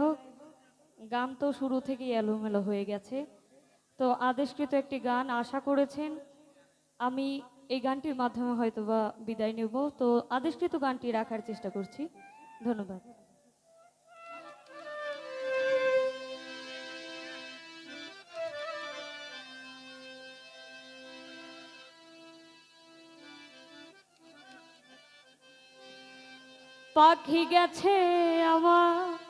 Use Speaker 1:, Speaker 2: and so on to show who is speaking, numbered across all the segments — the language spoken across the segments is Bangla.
Speaker 1: হোক গান তো শুরু থেকেই এলোমেলো হয়ে গেছে। তো আদেশকৃত একটি গান আশা করেছেন, আমি এই গানটির মাধ্যমে হয়তো বা বিদায় নেব। তো আদেশকৃত গানটি রাখার চেষ্টা করছি। ধন্যবাদ। পাখি গেছে আমার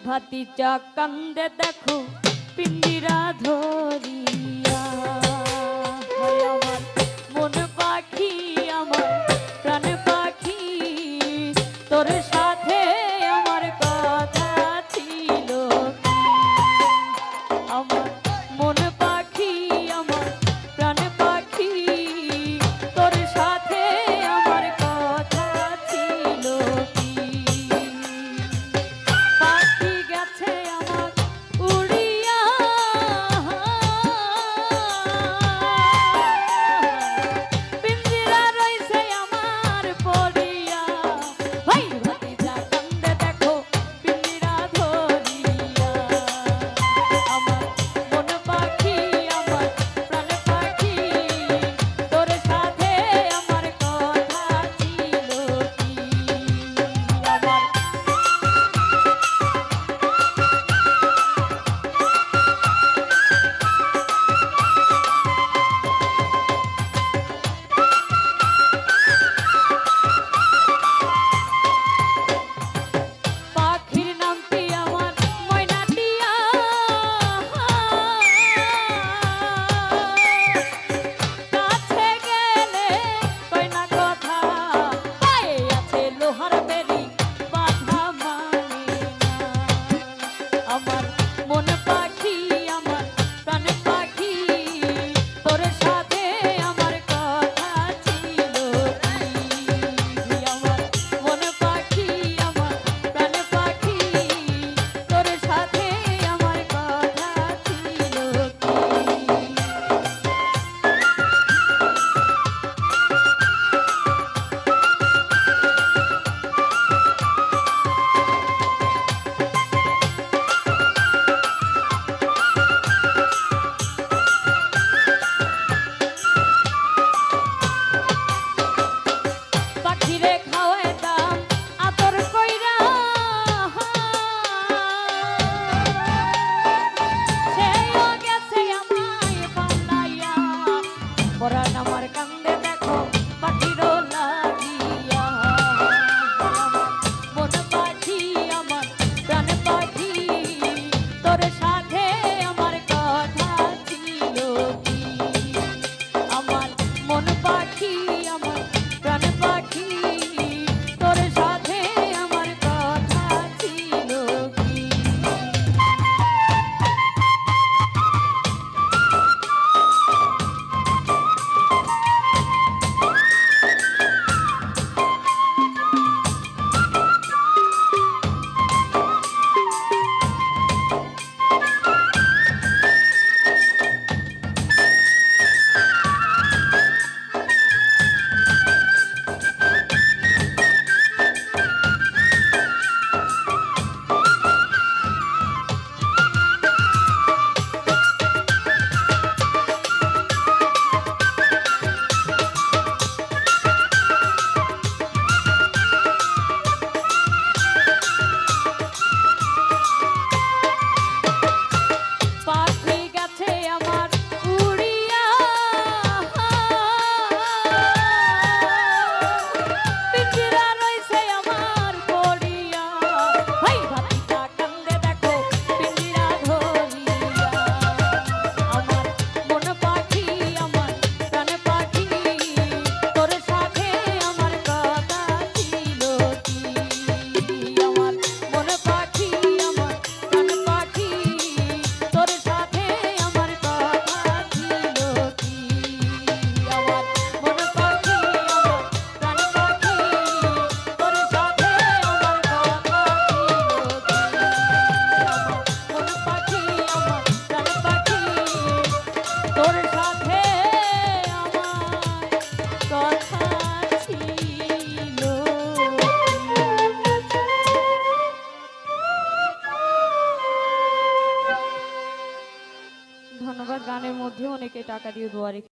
Speaker 1: ভাই ভাতি চা কান্দে দেখো পিঞ্জিরা ধরিয়া। মন পাখি আমার প্রাণ পাখি তোর টাকা দিয়ে দোয়া রেখে